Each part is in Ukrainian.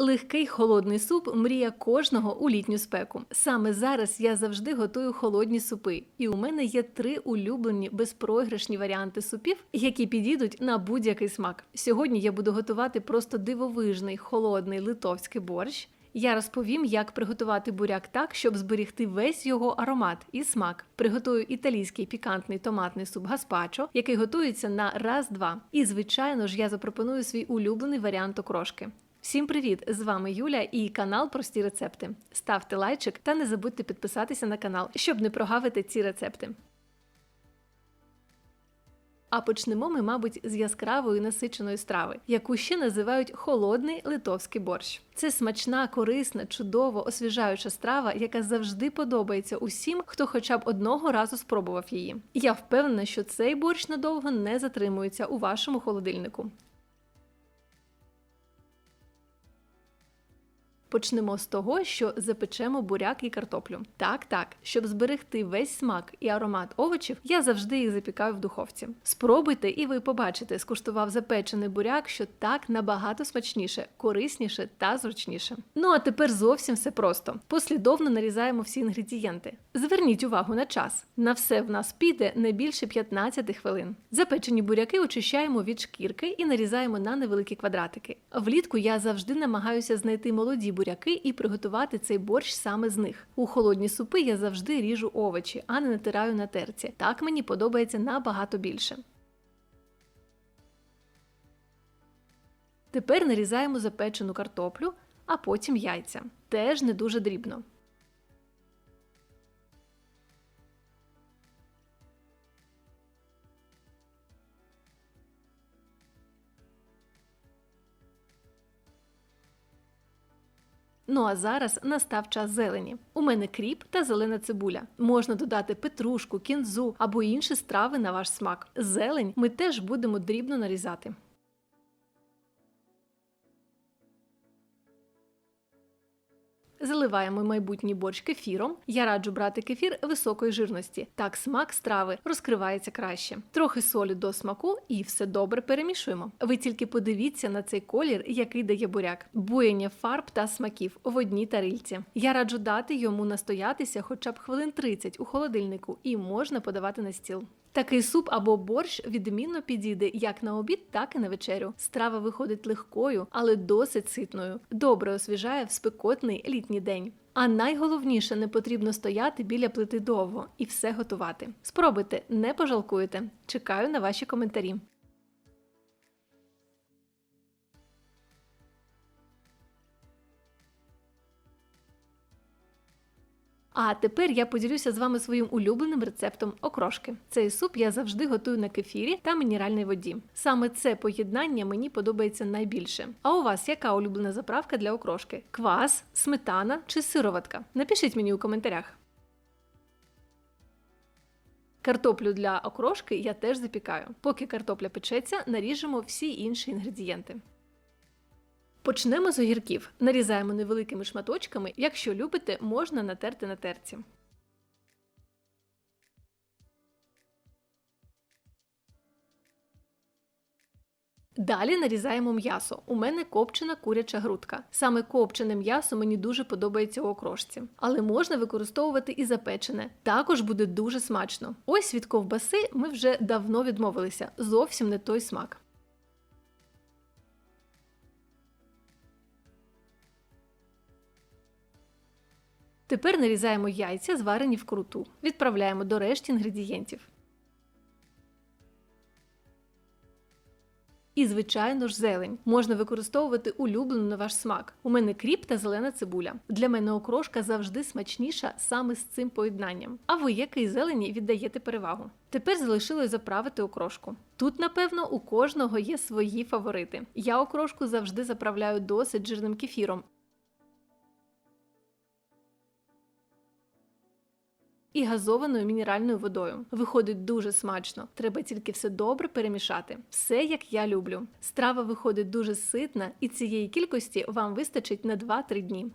Легкий холодний суп мрія кожного у літню спеку. Саме зараз я завжди готую холодні супи, і у мене є три улюблені безпроіграшні варіанти супів, які підійдуть на будь-який смак. Сьогодні я буду готувати просто дивовижний холодний литовський борщ. Я розповім, як приготувати буряк так, щоб зберігти весь його аромат і смак. Приготую італійський пікантний томатний суп гаспачо, який готується на раз-два. І, звичайно ж, я запропоную свій улюблений варіант окрошки. Всім привіт! З вами Юля і канал Прості рецепти. Ставте лайчик та не забудьте підписатися на канал, щоб не прогавити ці рецепти. А почнемо ми, мабуть, з яскравої насиченої страви, яку ще називають холодний литовський борщ. Це смачна, корисна, чудово освіжаюча страва, яка завжди подобається усім, хто хоча б одного разу спробував її. Я впевнена, що цей борщ надовго не затримується у вашому холодильнику. Почнемо з того, що запечемо буряк і картоплю. Так, так, щоб зберегти весь смак і аромат овочів, я завжди їх запікаю в духовці. Спробуйте, і ви побачите, скуштував запечений буряк, що так набагато смачніше, корисніше та зручніше. Ну а тепер зовсім все просто. Послідовно нарізаємо всі інгредієнти. Зверніть увагу на час. На все в нас піде не більше 15 хвилин. Запечені буряки очищаємо від шкірки і нарізаємо на невеликі квадратики. Влітку я завжди намагаюся знайти молоді буряки і приготувати цей борщ саме з них. У холодні супи я завжди ріжу овочі, а не натираю на терці. Так мені подобається набагато більше. Тепер нарізаємо запечену картоплю, а потім яйця. Теж не дуже дрібно. Ну а зараз настав час зелені. У мене кріп та зелена цибуля. Можна додати петрушку, кінзу або інші страви на ваш смак. Зелень ми теж будемо дрібно нарізати. Заливаємо майбутній борщ кефіром. Я раджу брати кефір високої жирності. Так смак страви розкривається краще. Трохи солі до смаку і все добре перемішуємо. Ви тільки подивіться на цей колір, який дає буряк, буяння фарб та смаків в одній тарильці. Я раджу дати йому настоятися хоча б хвилин 30 у холодильнику, і можна подавати на стіл. Такий суп або борщ відмінно підійде як на обід, так і на вечерю. Страва виходить легкою, але досить ситною. Добре освіжає в спекотний літній день. А найголовніше не потрібно стояти біля плити довго і все готувати. Спробуйте, не пожалкуєте. Чекаю на ваші коментарі. А тепер я поділюся з вами своїм улюбленим рецептом окрошки. Цей суп я завжди готую на кефірі та мінеральній воді. Саме це поєднання мені подобається найбільше. А у вас яка улюблена заправка для окрошки? Квас, сметана чи сироватка? Напишіть мені у коментарях. Картоплю для окрошки я теж запікаю. Поки картопля печеться, наріжемо всі інші інгредієнти. Почнемо з огірків. Нарізаємо невеликими шматочками. Якщо любите, можна натерти на терці. Далі нарізаємо м'ясо. У мене копчена куряча грудка. Саме копчене м'ясо мені дуже подобається у окрошці. Але можна використовувати і запечене. Також буде дуже смачно. Ось від ковбаси ми вже давно відмовилися. Зовсім не той смак. Тепер нарізаємо яйця, зварені вкруту. Відправляємо до решті інгредієнтів. І, звичайно ж, зелень. Можна використовувати улюблену на ваш смак. У мене кріп та зелена цибуля. Для мене окрошка завжди смачніша саме з цим поєднанням. А ви який зелені віддаєте перевагу? Тепер залишилось заправити окрошку. Тут, напевно, у кожного є свої фаворити. Я окрошку завжди заправляю досить жирним кефіром. І газованою мінеральною водою. Виходить дуже смачно. Треба тільки все добре перемішати. Все як я люблю. Страва виходить дуже ситна, і цієї кількості вам вистачить на 2-3 дні.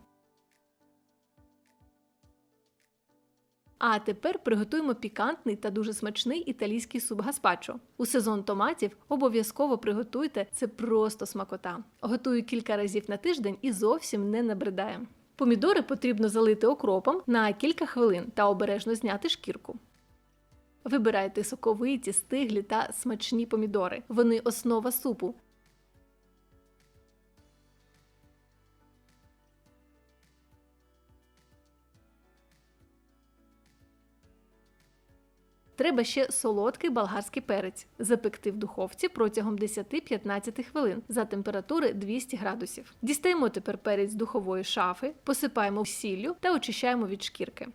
А тепер приготуємо пікантний та дуже смачний італійський суп гаспачо. У сезон томатів обов'язково приготуйте це просто смакота. Готую кілька разів на тиждень і зовсім не набридає. Помідори потрібно залити окропом на кілька хвилин та обережно зняти шкірку. Вибирайте соковиті, стиглі та смачні помідори. Вони основа супу. Треба ще солодкий болгарський перець запекти в духовці протягом 10-15 хвилин за температури 200 градусів. Дістаємо тепер перець з духової шафи, посипаємо сіллю та очищаємо від шкірки.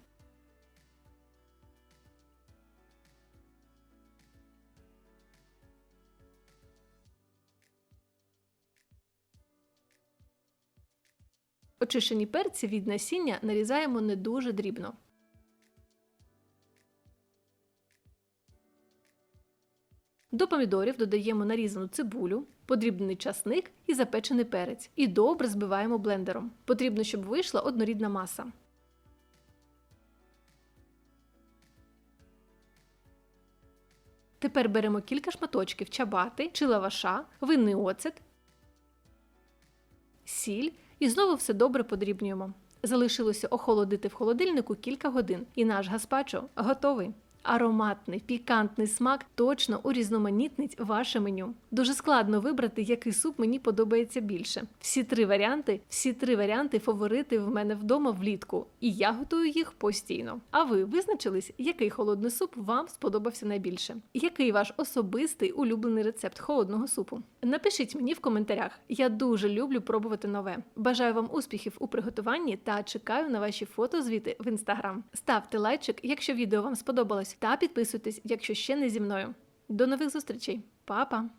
Очищені перці від насіння нарізаємо не дуже дрібно. До помідорів додаємо нарізану цибулю, подрібнений часник і запечений перець. І добре збиваємо блендером. Потрібно, щоб вийшла однорідна маса. Тепер беремо кілька шматочків чабати чи лаваша, винний оцет, сіль і знову все добре подрібнюємо. Залишилося охолодити в холодильнику кілька годин, і наш гаспачо готовий. Ароматний, пікантний смак точно урізноманітнить ваше меню. Дуже складно вибрати, який суп мені подобається більше. Всі три варіанти, всі три варіанти фаворити в мене вдома влітку, і я готую їх постійно. А ви визначились, який холодний суп вам сподобався найбільше? Який ваш особистий улюблений рецепт холодного супу? Напишіть мені в коментарях. Я дуже люблю пробувати нове. Бажаю вам успіхів у приготуванні та чекаю на ваші фото звіти в інстаграм. Ставте лайчик, якщо відео вам сподобалось, та підписуйтесь, якщо ще не зі мною. До нових зустрічей, Па-па!